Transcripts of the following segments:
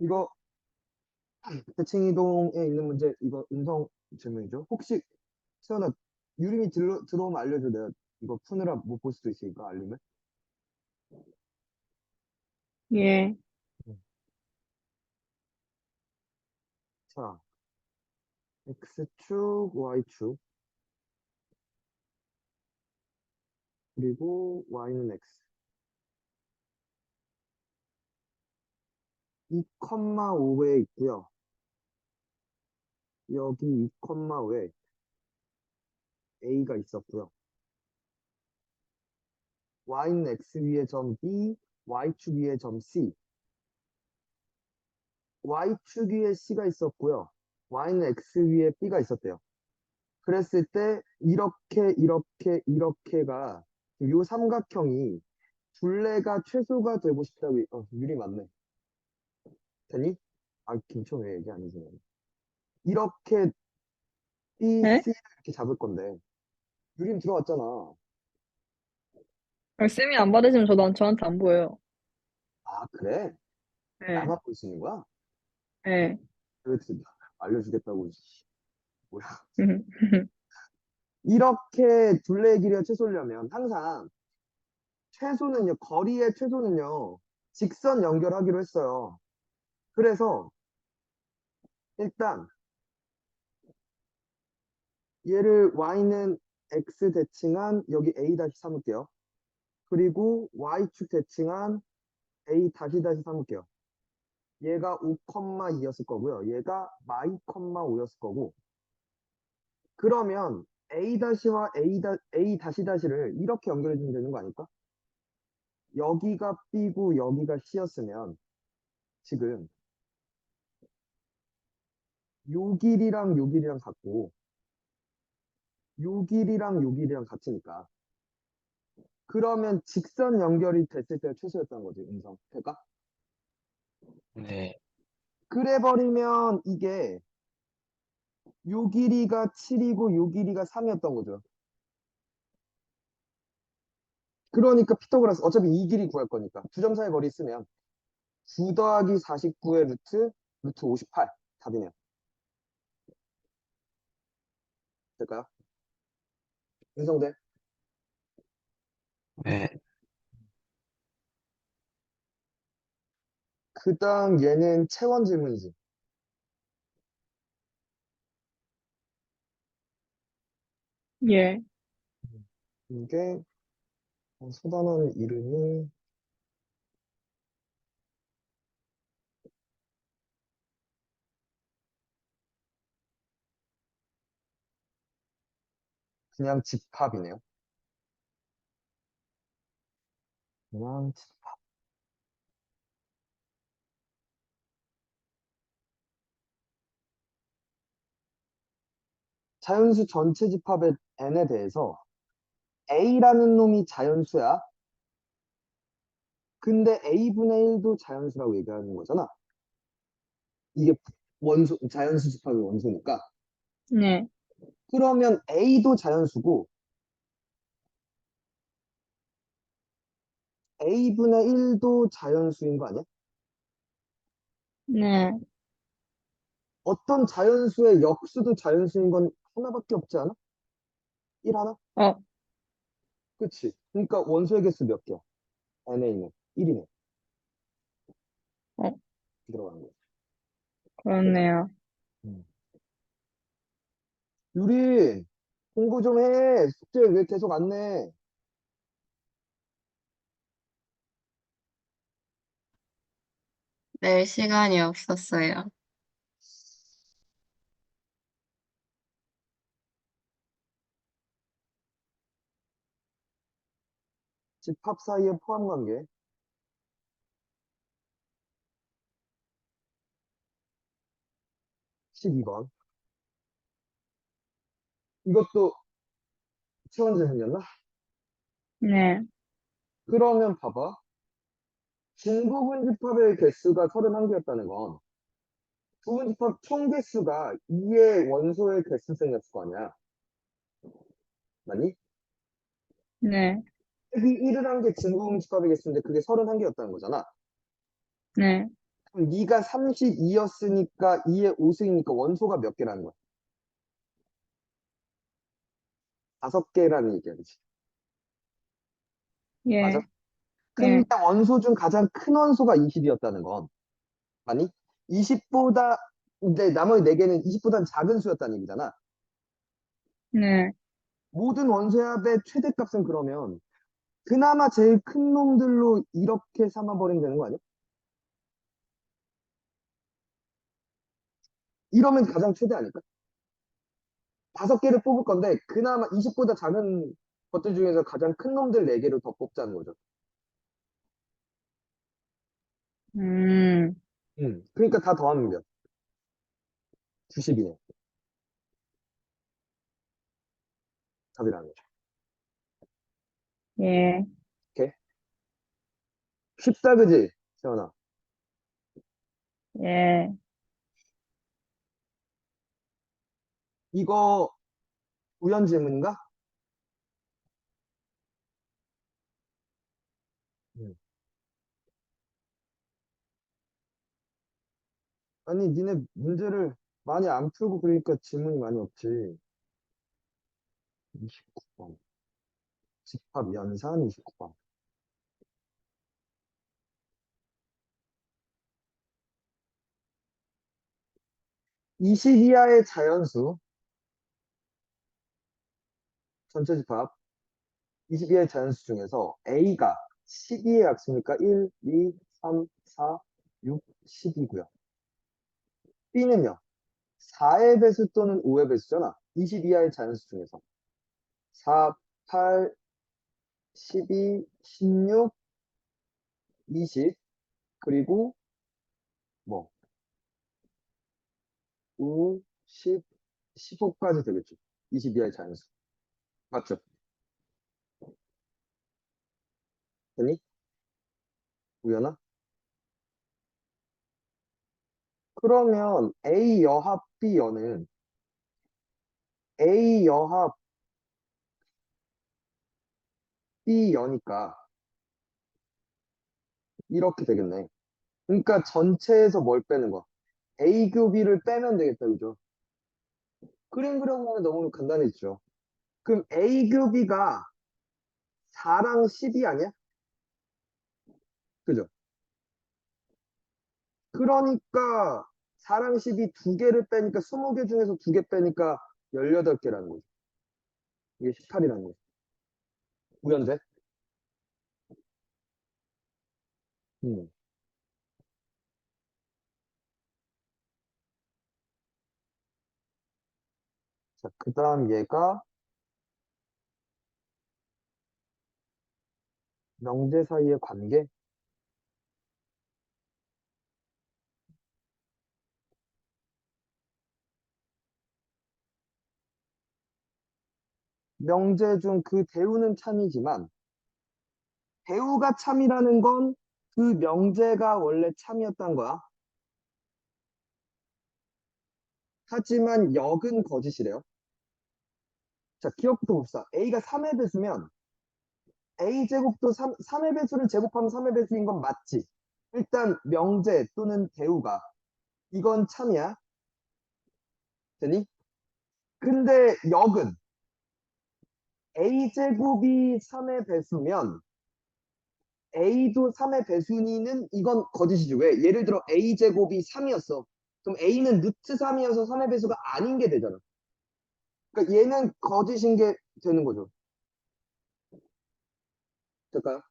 이거 대칭이동에 있는 문제 이거 음성 질문이죠. 혹시 세연아 유림이 들어, 들어오면 알려줘. 내가 이거 푸느라 못 볼 수도 있으니까 알림을. 예. 자, x축, y축. 그리고 y는 x. 2,5에 있고요. 여기 2,5에 a가 있었고요. y는 x 위에 점 b, y축 위에 점 c. y축 위에 c가 있었고요. y는 x 위에 b가 있었대요. 그랬을 때 이렇게 이렇게 이렇게가 요 삼각형이 둘레가 최소가 되고 싶다고 이- 어 유리 맞네. 되니? 아 김초 왜 얘기 안 해주냐. 이렇게 B, 네? C 이렇게 잡을 건데 유림 들어왔잖아. 아, 쌤이 안 받으시면 저도 안- 저한테 안 보여요. 아 그래? 네. 나만 볼 수 있는 거야? 네. 그래서 알려주겠다고. 씨. 뭐야? 이렇게 둘레의 길이가 최소려면 항상 최소는요, 거리의 최소는요, 직선 연결하기로 했어요. 그래서 일단 얘를 y는 x 대칭한 여기 a 다시 삼을게요. 그리고 y축 대칭한 a 다시 다시 삼을게요. 얘가 5,2였을 거고요. 얘가 y,5였을 거고. 그러면 a 다시와 a 다 a 다시 다시를 이렇게 연결해 주면 되는 거 아닐까? 여기가 b고 여기가 c였으면 지금 요 길이랑 요 길이랑 같고 요 길이랑 요 길이랑 같으니까. 그러면 직선 연결이 됐을 때 최소였다는 거지 음성 될까? 네, 그래 버리면 이게 요 길이가 7이고 요 길이가 3이었던 거죠. 그러니까 피타고라스 어차피 이 길이 구할 거니까. 두 점 사이 거리 쓰면 9 더하기 49의 루트 루트 58 답이네요 될까요? 음성돼? 네, 그 다음 얘는 체원 질문이지. 예. 이게 어, 소단원 이름이 그냥 집합이네요. 그냥 집합. 자연수 전체 집합의 n에 대해서 a라는 놈이 자연수야. 근데 a분의 1도 자연수라고 얘기하는 거잖아. 이게 원소, 자연수 집합의 원소니까. 네. 그러면 a도 자연수고 a분의 1도 자연수인 거 아니야? 네. 어떤 자연수의 역수도 자연수인 건 하나밖에 없지 않아? 1 하나? 어, 그치? 그러니까 원소의 개수 몇 개야? n에 있는 1이네. 어. 들어가는 거야. 그렇네요. 유리, 공부 좀 해. 숙제 왜 계속 안 내? 낼 시간이 없었어요. 집합 사이의 포함 관계. 십이 번 이것도 체원 질문이었나? 네. 그러면 봐봐. 중부분 집합의 개수가 31개였다는 건 부분 집합 총 개수가 2의 원소의 개수생이었을 거 아니야. 맞니? 네. 여기 1을 한게 중부분 집합의 개수인데 그게 31개였다는 거잖아. 네. 그럼 네가 32였으니까 2의 5승이니까 원소가 몇 개라는 거야? 다섯 개라는 그치? 예. 맞아? 예. 근데 원소 중 가장 큰 원소가 20이었다는 건, 아니, 20보다, 이제 나머지 4개는 20보다는 작은 수였다는 얘기잖아. 네. 모든 원소의 합의 최대값은 그러면, 그나마 제일 큰 놈들로 이렇게 삼아버리면 되는 거 아니야? 이러면 가장 최대 아닐까? 다섯 개를 뽑을 건데, 그나마 20보다 작은 것들 중에서 가장 큰 놈들 4개를 더 뽑자는 거죠. 음. 음, 그러니까 다 더하면 몇? 90이네. 답이라는 거죠. 예. 쉽다, 그지? 세원아. 예. 이거 우연 질문인가? 음. 아니, 니네 문제를 많이 안 풀고 그러니까 질문이 많이 없지. 29번. 집합 연산 29번. (20) 이하의 자연수 전체 집합 20 이하의 자연수 중에서 A가 12의 약수니까 1, 2, 3, 4, 6, 10이고요. B는요. 4의 배수 또는 5의 배수잖아. 20 이하의 자연수 중에서 4, 8, 12, 16, 20 그리고 뭐 5, 10, 15까지 되겠죠. 20 이하의 자연수. 맞죠? 되니? 우연아? 그러면 A 여합 B 여는 A 여합 B 여니까 이렇게 되겠네. 그러니까 전체에서 뭘 빼는 거야? A 교비를 빼면 되겠다, 그죠? 그림 그려보면 너무 간단해지죠. 그럼 A 교비가 4랑 10이 아니야? 그죠? 그러니까 4랑 10이 두 개를 빼니까 20개 중에서 두 개 빼니까 18개라는 거죠. 이게 18이라는 거죠. 우연돼? 음. 자, 그 다음 얘가 명제 사이의 관계. 명제 중 그 대우는 참이지만 대우가 참이라는 건 그 명제가 원래 참이었단 거야. 하지만 역은 거짓이래요. 자, 기억부터 봅시다. A가 3의 배수면 A 제곱도 3, 3의 배수를 제곱하면 3의 배수인 건 맞지. 일단 명제 또는 대우가 이건 참이야. 되니? 근데 역은 A 제곱이 3의 배수면 A도 3의 배수니는 이건 거짓이지. 왜? 예를 들어 A 제곱이 3이었어. 그럼 A는 루트 3이어서 3의 배수가 아닌 게 되잖아. 그러니까 얘는 거짓인 게 되는 거죠. 될까요?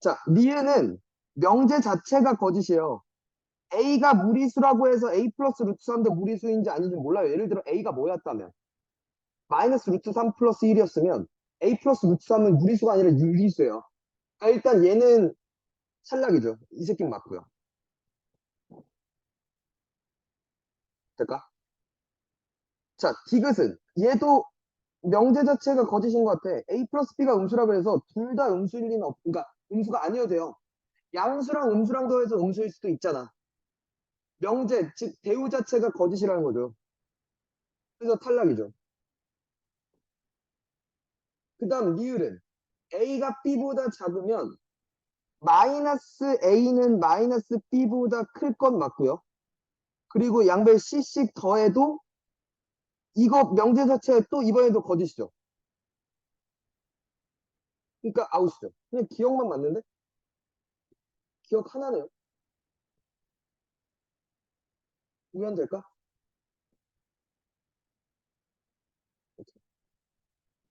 자, 리은은 명제 자체가 거짓이에요. A가 무리수라고 해서 A 플러스 루트 3도 무리수인지 아닌지 몰라요. 예를 들어 A가 뭐였다면 마이너스 루트 3 플러스 1이었으면 A 플러스 루트 3은 무리수가 아니라 유리수예요. 아, 일단 얘는 탈락이죠. 이 새끼는 맞고요. 될까? 자, 디귿은 얘도 명제 자체가 거짓인 것 같아. A 플러스 B가 음수라고 해서 둘 다 음수일 리는 없, 그러니까 음수가 아니어도 돼요. 양수랑 음수랑 더해서 음수일 수도 있잖아. 명제, 즉 대우 자체가 거짓이라는 거죠. 그래서 탈락이죠. 그 다음 리을은 A가 B보다 작으면 마이너스 A는 마이너스 B보다 클 건 맞고요. 그리고 양변 C씩 더해도 이거 명대사체 또 이번에도 거짓이죠. 그러니까 아웃이죠. 그냥 기억만 맞는데? 기억 하나네요. 이해는 될까?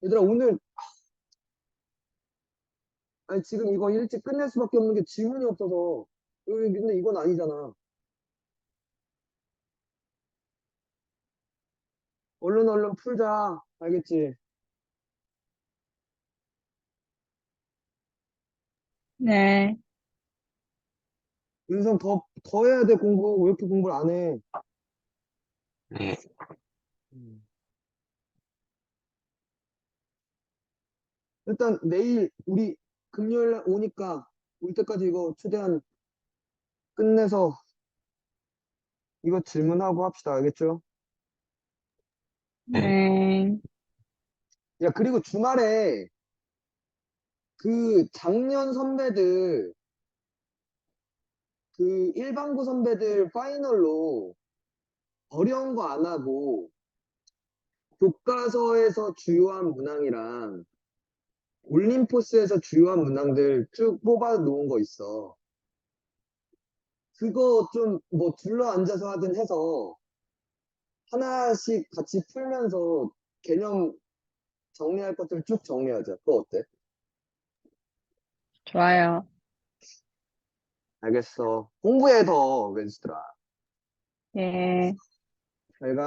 얘들아 오늘 아니 지금 이거 일찍 끝낼 수밖에 없는 게 질문이 없어서 근데 이건 아니잖아. 얼른 얼른 풀자. 알겠지? 네. 윤성 더, 더 해야 돼, 공부. 왜 이렇게 공부를 안 해? 네, 일단 내일 우리 금요일 날 오니까 올 때까지 이거 최대한 끝내서 이거 질문하고 합시다. 알겠죠? 네. 야, 그리고 주말에 그 작년 선배들, 그 일반고 선배들 파이널로 어려운 거 안 하고 교과서에서 주요한 문항이랑 올림포스에서 주요한 문항들 쭉 뽑아 놓은 거 있어. 그거 좀 뭐 둘러 앉아서 하든 해서 하나씩 같이 풀면서 개념 정리할 것들 쭉 정리하자. 그거 어때? 좋아요. 알겠어. 공부해 더, 웬스트라. 네. 잘 가.